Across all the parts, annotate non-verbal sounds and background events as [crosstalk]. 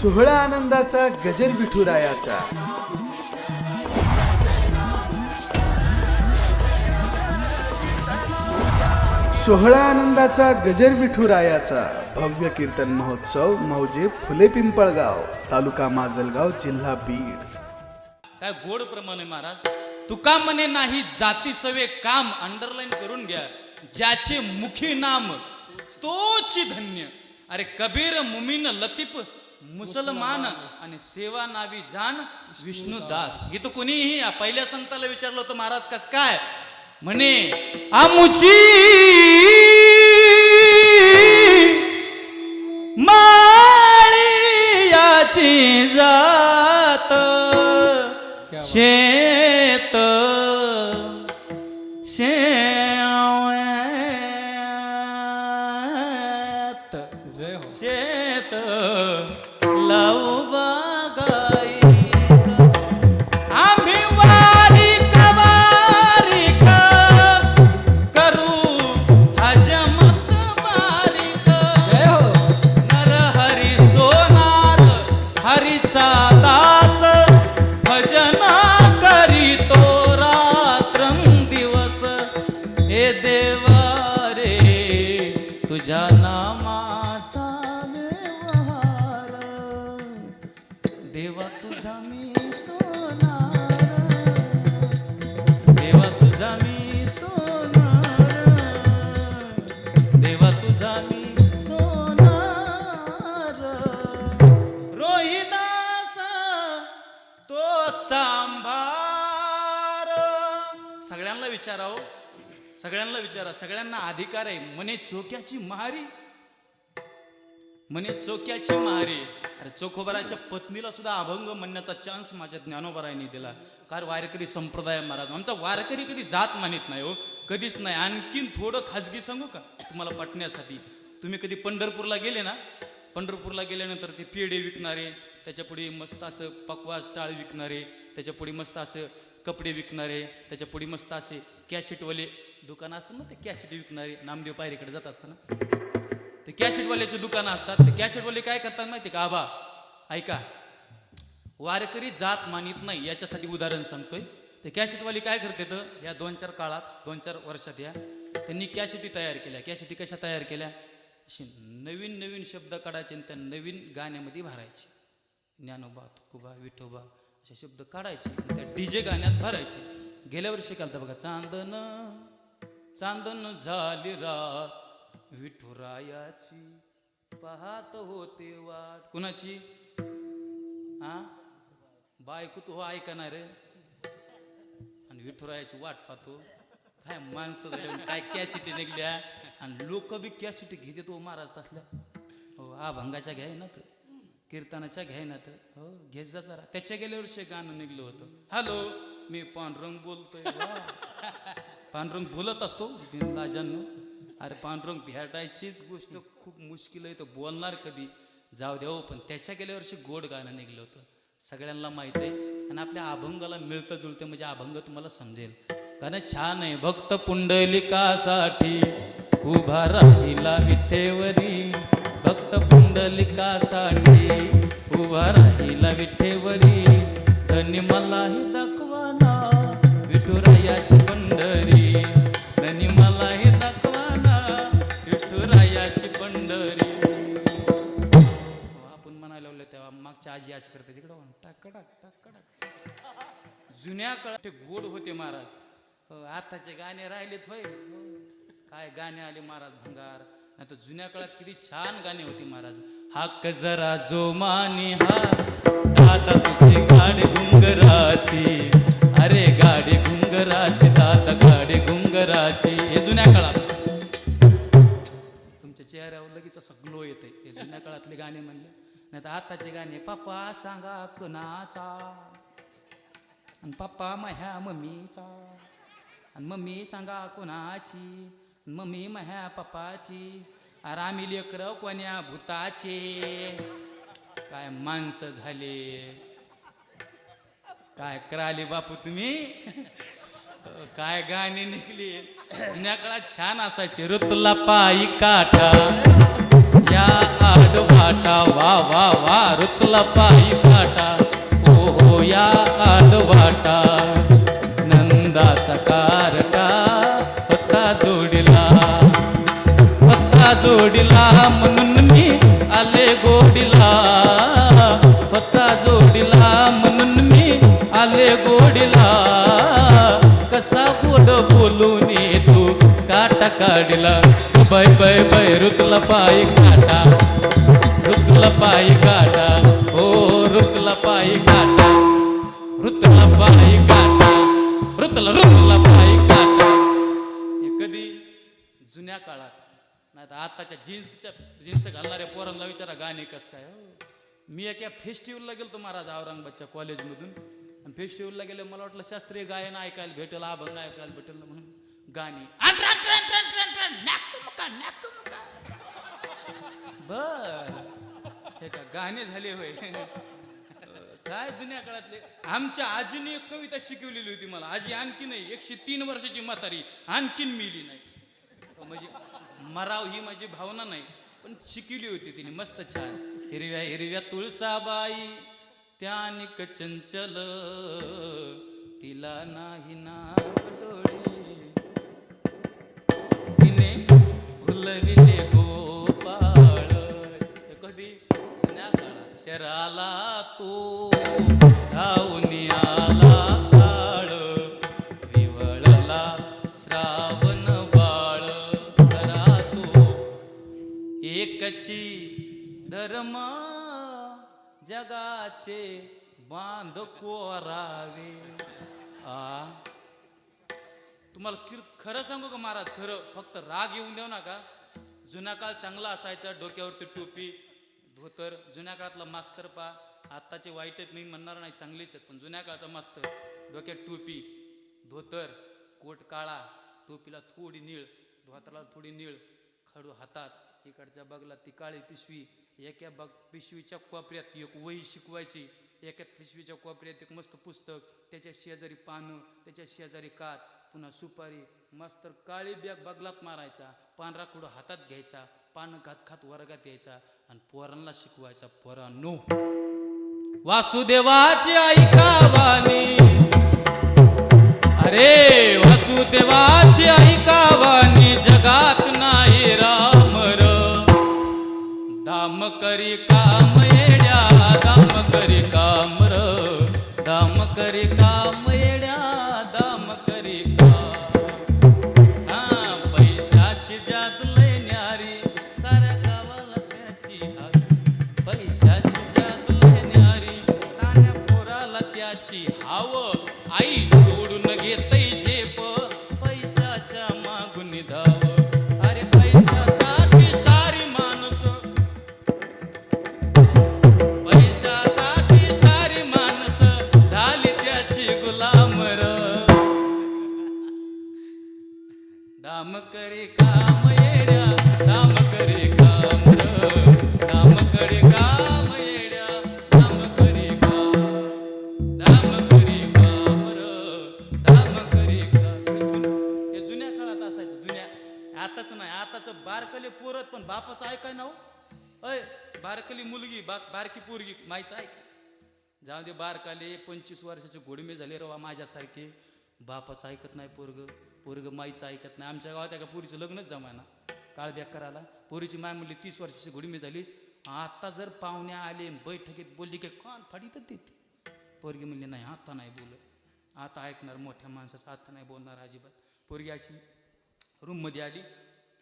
सोहळा आनंदाचा गजर विठुरायाचा सोहळा आनंदाचा गजर विठुरायाचा भव्य कीर्तन महोत्सव मौजे फुले पिंपळगाव तालुका माजलगाव जिल्हा बीड. काय गोड प्रमाणे महाराज? तुका म्हणे नाही जाती सवे काम अंडरलाईन करून घ्या. ज्याचे मुखी नाम तोच धन्य. अरे कबीर मुमीन लतीफ मुसलमान आणि सेवा नावी जाण विष्णुदास इथं कुणीही या पहिल्या संताला विचारलं होतं महाराज कस काय? म्हणे आमुची माळी जात शेत चांभार सगळ्यांना विचाराव हो. सगळ्यांना विचारा. सगळ्यांना अधिकार आहे. म्हणे चोक्याची महारी. म्हणे चोक्याची महारी. अरे चोखोबराच्या पत्नीला सुद्धा अभंग म्हणण्याचा चान्स माझ्या ज्ञानोबरायांनी दिला. कार वारकरी संप्रदाय महाराज. आमचा वारकरी कधी जात मानित नाही हो. कधीच नाही. आणखीन थोडं खाजगी सांगू का? तुम्हाला पटण्यासाठी. तुम्ही कधी पंढरपूरला गेले ना? पंढरपूरला गेल्यानंतर ते पेढे विकणारे त्याच्या पुढे मस्त असं पकवास टाळ विकणारे त्याच्या पुढे मस्त असं कपडे विकणारे त्याच्या पुढे मस्त असे कॅसेटवाले दुकानं असतात ना ते कॅसेट विकणारे नामदेव पायरीकडे जात असताना. ते कॅसेटवाल्याचे दुकानं असतात ते कॅसेटवाले काय करतात माहिती का? आबा ऐका. वारकरी जात मानित नाही याच्यासाठी उदाहरण सांगतोय. ते कॅसेटवाली काय करते तर या दोन चार काळात दोन चार वर्षात या त्यांनी कॅसेटी तयार केल्या. कॅसेटी कशा तयार केल्या? असे नवीन नवीन शब्द काढायचे आणि त्या नवीन गाण्यामध्ये भरायचे. ज्ञानोबा तुकोबा विठोबा असे शब्द काढायचे त्या डीजे गाण्यात भरायचे. गेल्या वर्षी कालतं बघा चांदन चांदन झाली रात विठुरायाची पाहत होते वाट. कुणाची? हा बायको तू ऐकणार रे आणि विठुरायाची वाट पाहतो. काय माणसं काय कॅसिटी निघल्या. आणि लोक बी कॅसिटी घेते तो हो महाराज तसल्या. हो अभंगाच्या घ्याय ना तर कीर्तनाच्या घ्यायना तर हो घेत जा जरा. त्याच्या गेल्या वर्षी गाणं निघलं होतं. हॅलो मी पांडुरंग बोलतोय. [laughs] पांडुरंग बोलत असतो बिनलाजांनो अरे पांडुरंग भेटायचीच गोष्ट खूप मुश्किल आहे तर बोलणार कधी? जाऊ द्या हो पण त्याच्या गेल्या वर्षी गोड गाणं निघलं होतं. सगळ्यांना माहीत आहे. आणि आपल्या अभंगाला मिळतं जुळतं म्हणजे अभंग तुम्हाला समजेल. गाणं छान आहे भक्त पुंडलिकासाठी उभा राहिला विठेवरी. भक्त पुंडलिकासाठी उभा राहिला विठेवरी. धनी मलाही दाखवाना विठुरायाची पंढरी. धनी मलाही दाखवाना विठुरायाची पंढरी. आपण म्हणायला लावलं तेव्हा मागच्या आजी अशी करते तिकडं हो, टाक टाक टाक टाक. जुन्या काळात गोड होते महाराज. हो, आताचे गाणे राहिलेत होय. काय गाणे आले महाराज भंगार. नाही तर जुन्या काळात किती छान गाणी होती महाराज. हक्क जरा जो मानी हा दादा तुझे गाडी घुंगराची. अरे गाडी घुंगराची दादा गाडी घुंगराची. हे जुन्या काळात. तुमच्या चेहऱ्यावर लगेच असं ग्लो येते हे जुन्या काळातले गाणे म्हणले. नाही तर आताचे गाणे पप्पा सांगा कुणाचा? आणि पप्पा माझ्या मम्मीचा. आणि मम्मी सांगा कुणाची? मग मम्मी माझ्या पप्पाची आरामी आम्ही कोण्या भूताचे. काय माणसं झाले. काय कराले बापू तुम्ही? काय गाणी निघली. जुन्या छान असायचे ऋतुला पायी काठा या आडवाटा वा वा वा रुतला पायी काठा हो हो या आडवाटा जोडीला म्हणून मी आले गोडीला. पत्ता जोडीला म्हणून मी आले गोडीला. कसा गोड बोलून तू काटा काढला. बाय बाय बाय रुकला पायी काटा. रुकला पायी काटा. हो रुकला पायी काटा. रुतला पायी काटा. रुतला रुतला पायी काटा. हे कधी जुन्या काळात नाही तर जीन्सच्या जीन्स घालणाऱ्या पोरांना विचारा गाणे कसं काय हो. मी एका फेस्टिवलला गेलो महाराज औरंगाबादच्या कॉलेजमधून. आणि फेस्टिवलला गेले मला वाटलं शास्त्रीय गायन ऐकायला भेटेल अभंग ऐकायला भेटेल म्हणून गाणी. बर. हे का गाणे झाले होय. काय जुन्या काळातले. आमच्या आजीने एक कविता शिकवलेली होती मला. आजी आणखी नाही एकशे तीन वर्षाची म्हातारी आणखीन मिली नाही. म्हणजे मराव ही माझी भावना नाही पण शिकवली होती तिने मस्त छान. हिरव्या हिरव्या तुळसाबाई त्यानिक चंचल तिला नाही ना डोळी. तिने फुलविले गोपाळ कधी? जुन्या काळात शराला तो धावून एकची धर्म जगाचे बांध कोरावे? आ? तुम्हाला किर खरं सांगू का महाराज? खरं फक्त राग येऊन देऊ नका. जुन्या काळ चांगला असायचा डोक्यावरती टोपी धोतर. जुन्या काळातला मास्तर पा आत्ताचे वाईट आहेत मी म्हणणार नाही चांगलेच आहेत पण जुन्या काळचा मास्तर. डोक्यात टोपी धोतर कोट काळा टोपीला थोडी निळ धोतराला थोडी निळ खडू हातात. इकडच्या बगला ती काळी पिशवी एका बग पिशवीच्या कोपऱ्यात एक वही शिकवायची एका पिशवीच्या कोपऱ्यात एक मस्त पुस्तक त्याच्या शेजारी पानं त्याच्या शेजारी कात पुन्हा सुपारी मस्त काळी बॅग बगलात मारायचा पांढरा कुडं हातात घ्यायचा पानं खात खात वर्गात यायचा आणि पोरांना शिकवायचा पोरांनो. वासुदेवाची ऐकावानी अरे! करी काम येड्या दाम करी काम र दाम करी काम आताच नाही आताचं बारकले पोरत पण बापाचं ऐकाय ना हो. अय बारकली मुलगी बा बारकी पोरगी मायचं ऐक. जाऊ दे बारकाले पंचवीस वर्षाचे घोडमे झाले रवा माझ्यासारखे. बापाचं ऐकत नाही पोरग. पोरग माईचं ऐकत नाही. आमच्या गावात एका पोरीचं लग्नच जमाना. काळ करायला पोरीची माय म्हणली तीस वर्षाची गुडमी झालीस. आत्ता जर पाहुणे आले बैठकीत बोलली की कान फाडीतच देते. पोरगी म्हणली नाही आता नाही बोलत. आता ऐकणार मोठ्या माणसाचं आता नाही बोलणार अजिबात. पोरगी अशी रूममध्ये आली.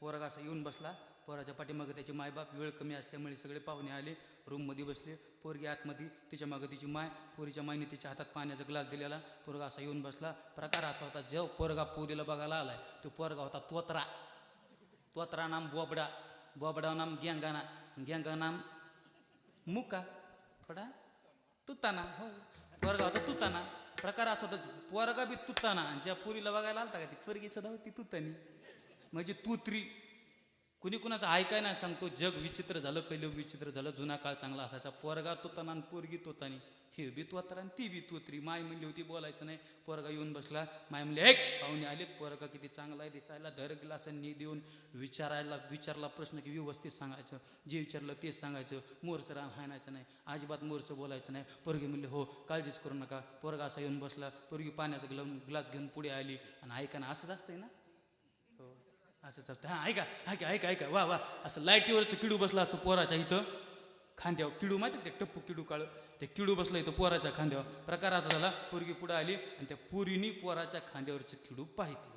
पोरगा असा येऊन बसला. पोराच्या पाठीमागं त्याचे मायबाप वेळ कमी असल्यामुळे सगळे पाहुणे आले रूममध्ये बसले. पोरगी आतमध्ये तिच्या मागं तिची माय पोरीच्या मायने तिच्या हातात पाण्याचा ग्लास दिलेला. पोरगा असा येऊन बसला प्रकार असा होता जो पोरगा पोरीला बघायला आलाय तो पोरगा होता तोत्रा. तोत्रा नाम बोबडा बोबडा नाम गेंगाना गेंगा नाम मुका पडा तुताना हो. पोरगा होता तुताना. प्रकार असा होता पोरगा बी तुताना. आणि ज्या पोरीला बघायला आलता का ती पोरगी सदा होती तुतानी. म्हणजे तुत्री. कुणी कुणाचं ऐकाय नाही सांगतो जग विचित्र झालं कलियुग विचित्र झालं जुना काळ चांगला असायचा. पोरगा तोताना आणि पोरगी तोतानी. हे बी तोतरा आणि ती बी तोतरी. माय म्हणली होती बोलायचं नाही. पोरगा येऊन बसला. माय म्हणले एक पाहुणे आलेत पोरगा किती चांगला आहे दिसायला धर ग्लासांनी देऊन विचारायला विचारला प्रश्न की व्यवस्थित सांगायचं. जे विचारलं तेच सांगायचं. मोरचं रान हाणायचं नाही. अजिबात मोरचं बोलायचं नाही. पोरगी म्हणले हो काळजीच करू नका. पोरगा असा येऊन बसला. पोरगी पाण्याचा ग्ला ग्लास घेऊन पुढे आली. आणि ऐकाना असंच असतंय ना? असंच असतं. हां ऐका ऐका ऐका ऐका. वा वा. असं लाईटीवरचं किडू बसला असं पोराच्या इथं. खांद्यावर. किडू माहिती ते टप्पू किडू काळ. ते किडू बसलं इथं पोराच्या खांद्यावर. प्रकार असा झाला पोरगी पुढं आली आणि त्या पुरीनी पोराच्या खांद्यावरचं किडू पाहितलं.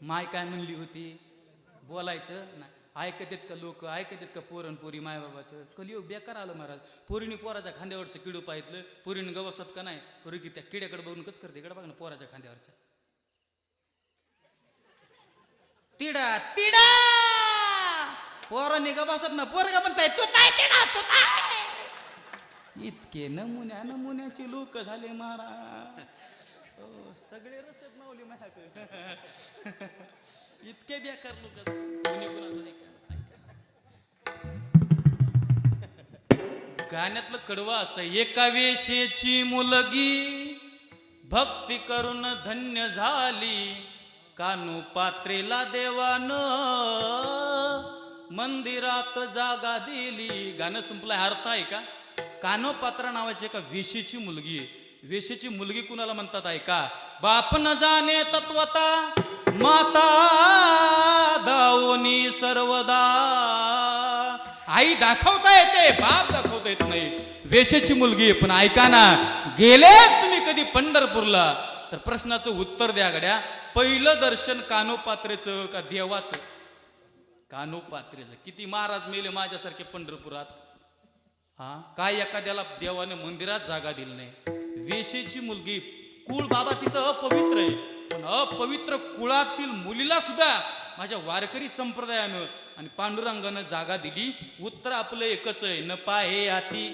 माय काय म्हणली होती? बोलायचं नाही ऐकत आहेत का लोक? ऐकत आहेत का पोरण पोरी मायबाबाचं कलियुग बेकार आलं महाराज. पोरीने पोराच्या खांद्यावरचं किडू पाहितलं. पोरीने गवसत का नाही? पोरगी त्या किड्याकडे बघून कसं करते? इकडे बघ ना पोराच्या खांद्यावरच्या. तिडा तिडा! पोर ग बसत ना पोरगा म्हणताय तू काय तिडा तू काय इतके नमुन्या नमुन्याचे लोक झाले महाराज. हो, सगळे रसत मावली माझ्याकडे इतके बेकार लोक गाण्यातलं कडवा असं एका वेशेची मुलगी भक्ती करून धन्य झाली कानू पात्रेला देवान मंदिरात जागा दिली. गाणं संपलं अर्थ आहे का? कानो पात्रा नावाची एका वेशीची मुलगी आहे. वेशीची मुलगी कुणाला म्हणतात ऐका? बाप न जाणे तत्वता माता दावनी सर्वदा. आई दाखवता येते बाप दाखवता येत नाही. वेशेची मुलगी पण ऐका ना गेले तुम्ही कधी पंढरपूरला? तर प्रश्नाचं उत्तर द्या गड्या. पहिलं दर्शन कानोपात्रेचं का देवाचं? कानोपात्रेचं. किती महाराज मेले माझ्यासारखे पंढरपुरात? हा? काय एखाद्याला देवाने मंदिरात जागा दिली नाही? वेशीची मुलगी कुळ बाबा तिचं अपवित्र आहे. पण अपवित्र कुळातील मुलीला सुद्धा माझ्या वारकरी संप्रदायानं आणि पांडुरंगानं जागा दिली. उत्तर आपलं एकच आहे न पाहे याती.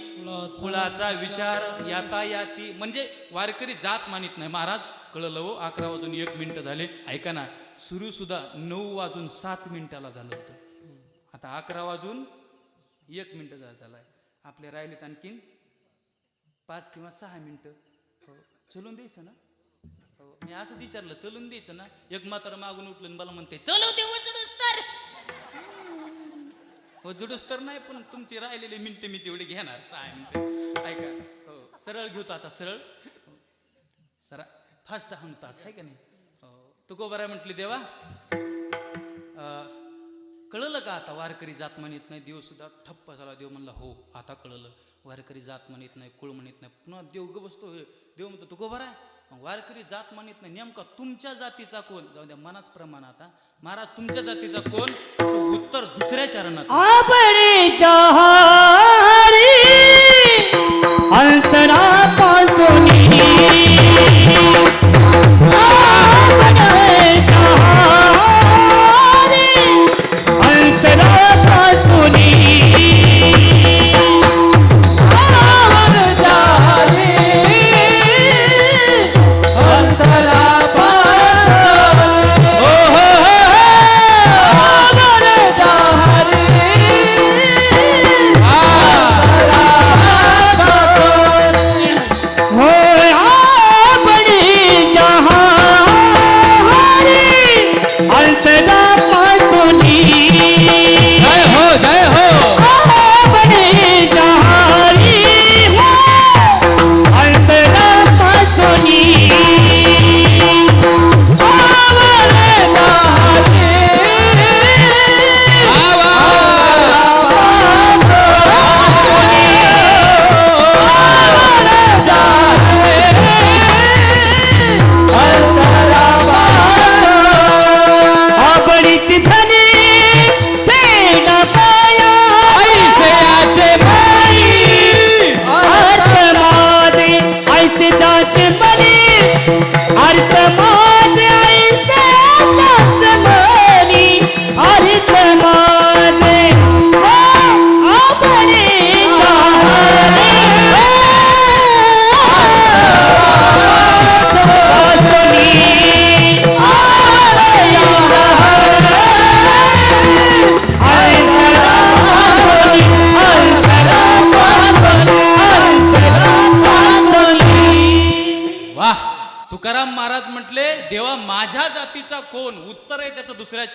कुळाचा विचार याता याती. म्हणजे वारकरी जात मानित नाही. महाराज कळलं हो अकरा वाजून एक मिनटं झाले. ऐका ना सुरू सुद्धा नऊ वाजून सात मिनिटाला झालं होतं. आता अकरा वाजून एक मिनिटं झालं झालाय. आपले राहिलेत आणखीन पाच किंवा सहा मिनटं. हो चलून द्यायचं ना? हो मी असंच विचारलं चलून द्यायचं ना? एक मात्र मागून उठलं मला म्हणते चलो दे हो जुडूस नाही पण तुमची राहिलेली मिनटं मी तेवढी घेणार. सहा मिनटं. ऐका हो सरळ घेतो आता सरळ. हो, जरा फास्ट हमतास आहे का नाही तुको तू गोबरा म्हटली देवा अं, कळलं का आता वारकरी जात म्हणत नाही देव सुद्धा ठप्प झाला देव म्हणला हो आता कळलं वारकरी जात म्हणत नाही कुळ म्हणत नाही पुन्हा देव ग बसतो देव म्हणतो तुको गोबर आहे वारकरी जात म्हणत नाही नेमका तुमच्या जातीचा कोण जाऊ द्या मनाच प्रमाण आता महाराज तुमच्या जातीचा कोण उत्तर दुसऱ्या चरणात अंतरा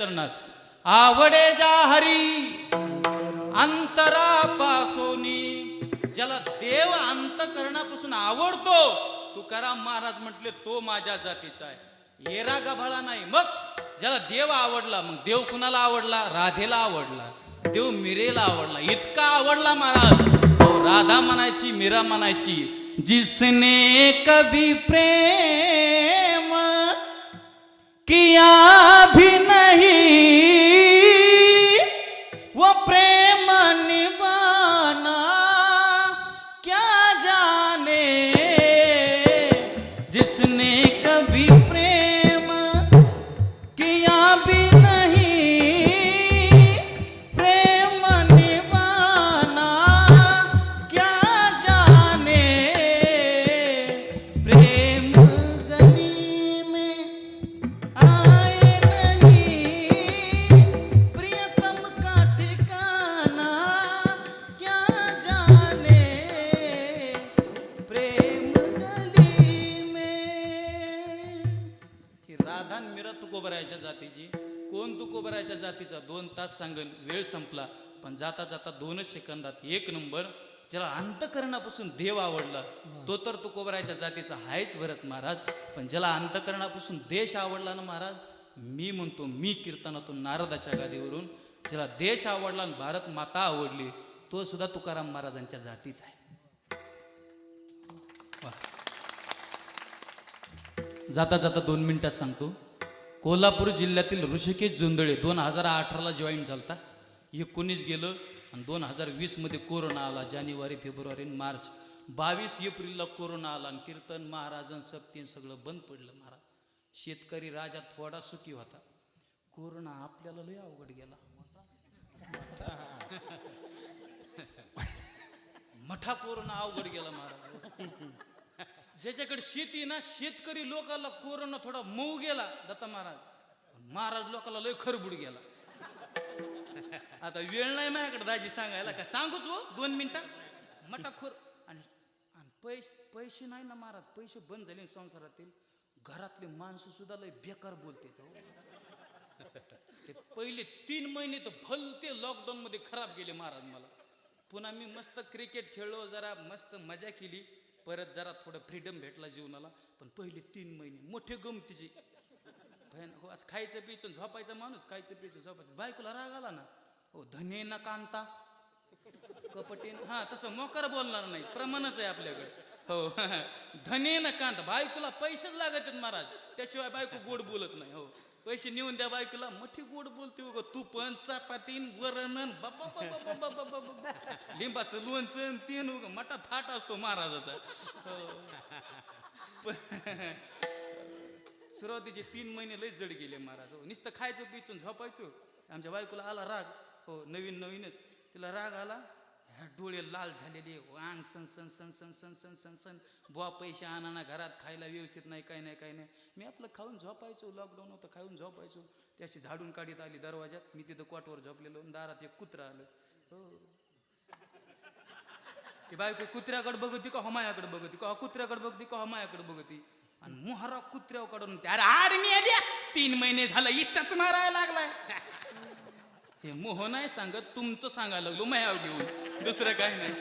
चरणात आवडे जा हरी अंतरापासून ज्याला देव अंतकरणापासून आवडतो तुकाराम महाराज म्हटले तो माझ्या जातीचा आहे. येरा गभाळा नाही. मग ज्याला देव आवडला मग देव कुणाला आवडला? राधेला आवडला देव मिरेला आवडला. इतका आवडला महाराज. तो राधा म्हणायची मीरा म्हणायची जिसने कभी प्रेम किया भी नहीं वेळ संपला पण जाता जाता दोनच सेकंदात एक नंबर ज्याला अंतकरणापासून देव आवडला. तो तर तुकोबरायच्या जातीचा आहेच भरत महाराज पण ज्याला अंतकरणापासून देश आवडला ना महाराज मी म्हणतो मी कीर्तनातून नारदाच्या गादीवरून ज्याला देश आवडला आणि भारत माता आवडली तो सुद्धा तुकाराम महाराजांच्या जातीचा आहे. जाता जाता दोन मिनिटात सांगतो. कोल्हापूर जिल्ह्यातील ऋषिकेश जुंदळे दोन हजार अठराला जॉईन झालता. एकोणीस गेलं आणि दोन हजार वीसमध्ये कोरोना आला जानेवारी फेब्रुवारी आणि मार्च. बावीस एप्रिलला कोरोना आला आणि कीर्तन महाराजन सप्तीन सगळं बंद पडलं महाराज. शेतकरी राजा थोडा सुखी होता. कोरोना आपल्याला लय अवघड गेला. [laughs] मठा कोरोना अवघड गेला महाराज. ज्याच्याकडे शेती ना शेतकरी लोकाला कोरोना थोडा मऊ गेला दत्ता महाराज. महाराज लोकाला लय खरबुड गेला. आता वेळ नाही माझ्याकडे दाजी सांगायला. का सांगूच हो दोन मिनिटात मटा खोर आणि पैसे पैसे नाही ना महाराज पैसे बंद झाले संसारातील. घरातले माणसं सुद्धा लय बेकार बोलते ते हो. पहिले तीन महिने तर भलते लॉकडाऊन मध्ये खराब गेले महाराज मला. पुन्हा मी मस्त क्रिकेट खेळलो जरा मस्त मजा केली. परत जरा थोडं फ्रीडम भेटला जीवनाला पण पहिले तीन महिने मोठे गमतीचे. भयान हो असं खायचं पियचं झोपायचा माणूस खायचं पियचं झोपायचं. बायकोला राग आला ना हो धने ना कांता. कपटीन हा तसं मोकार बोलणार नाही प्रमाणच आहे आपल्याकडे. हो [laughs] धने ना कांता. बायकोला पैसेच लागत आहेत महाराज. त्याशिवाय बायको गोड बोलत नाही हो. पैसे नेऊन द्या बायकोला. मोठी गोड बोलते उग तू पण चपातीन वरण बाबा लिंबाचं लोणचं तीन उग मोठा थाट असतो महाराजाचा. हो. सुरुवातीचे तीन महिने लय जड गेले महाराज. हो नुसतं खायचं पिचून झोपायचो. आमच्या बायकोला आला राग. हो नवीन नवीनच. तिला राग आला. डोळे लाल झालेले वांग सन सन सन सन सन सन सन सन बुवा पैसे आणा ना घरात खायला व्यवस्थित नाही काही नाही काही नाही. मी आपलं खाऊन झोपायचो लॉकडाऊन होतं खाऊन झोपायचो. ते अशी झाडून काढीत आली दरवाजात मी तिथं कॉटवर झोपलेलो दारात एक कुत्रा आलं. हो. ते बायको कुत्र्याकडे बघती का हो हमायाकडे बघती? का हो कुत्र्याकडे बघती? का हो हमायाकडे बघती? आणि मोहरा कुत्र्याकडून त्या आड मी आल्या तीन महिने झालं इथंच मारायला लागलाय. हे मोह नाही सांगत तुमचं सांगायला लागलो मयाव घेऊन. दुसरं काही नाही.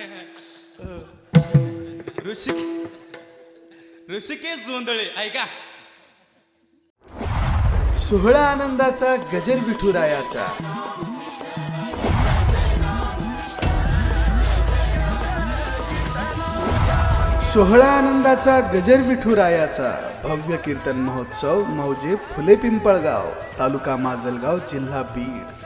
ऋषिक ऋषिकेश जोंदळे ऐका. सोहळा आनंदाचा गजर विठुरायाचा. सोहळा आनंदाचा गजर विठुरायाचा. भव्य कीर्तन महोत्सव मौजे फुले पिंपळगाव तालुका माजलगाव जिल्हा बीड.